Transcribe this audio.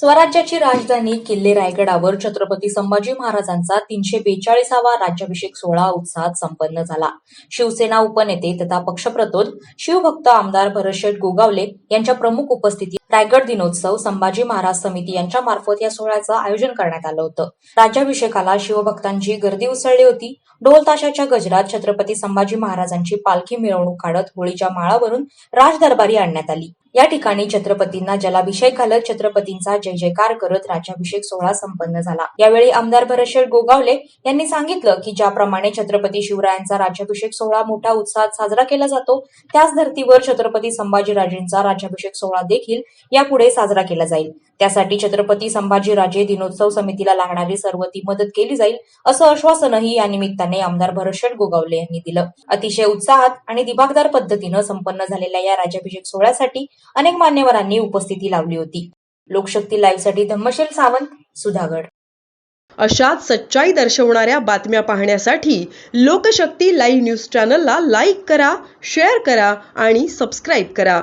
स्वराज्याची राजधानी किल्ले रायगडावर छत्रपती संभाजी महाराजांचा तीनशे बेचाळीसावा राज्याभिषेक सोहळा उत्साहात संपन्न झाला. शिवसेना उपनेते तथा पक्षप्रतोद शिवभक्त आमदार भरतशेठ गोगावले यांच्या प्रमुख उपस्थितीत रायगड दिनोत्सव संभाजी महाराज समिती यांच्या मार्फत या सोहळ्याचं आयोजन करण्यात आलं होतं. राज्याभिषेकाला शिवभक्तांची गर्दी उसळली होती. ढोल ताशाच्या गजरात छत्रपती संभाजी महाराजांची पालखी मिरवणूक काढत होळीच्या माळावरून राजदरबारी आणण्यात आली. या ठिकाणी छत्रपतींना जलाभिषेक घालत छत्रपतींचा जय जयकार करत राज्याभिषेक सोहळा संपन्न झाला. यावेळी आमदार भरतशेठ गोगावले यांनी सांगितलं की ज्याप्रमाणे छत्रपती शिवरायांचा राज्याभिषेक सोहळा मोठ्या उत्साहात साजरा केला जातो त्याच धर्तीवर छत्रपती संभाजीराजेंचा राज्याभिषेक सोहळा देखील यापुढे साजरा केला जाईल. त्यासाठी छत्रपती संभाजीराजे दिनोत्सव समितीला लागणारी सर्व ती मदत केली जाईल असं आश्वासनही या निमित्ताने आमदार भरतशेठ गोगावले यांनी दिलं. अतिशय उत्साहात आणि दिमागदार पद्धतीनं संपन्न झालेल्या या राज्याभिषेक सोहळ्यासाठी अनेक मान्यवरांनी उपस्थिती लावली होती. लोकशक्ती लाईव्हसाठी धम्मशील सावंत सुधागड. अशाच सच्चाई दर्शवणाऱ्या बातम्या पाहण्यासाठी लोकशक्ती लाईव्ह न्यूज चॅनलला लाईक करा शेअर करा आणि सबस्क्राईब करा.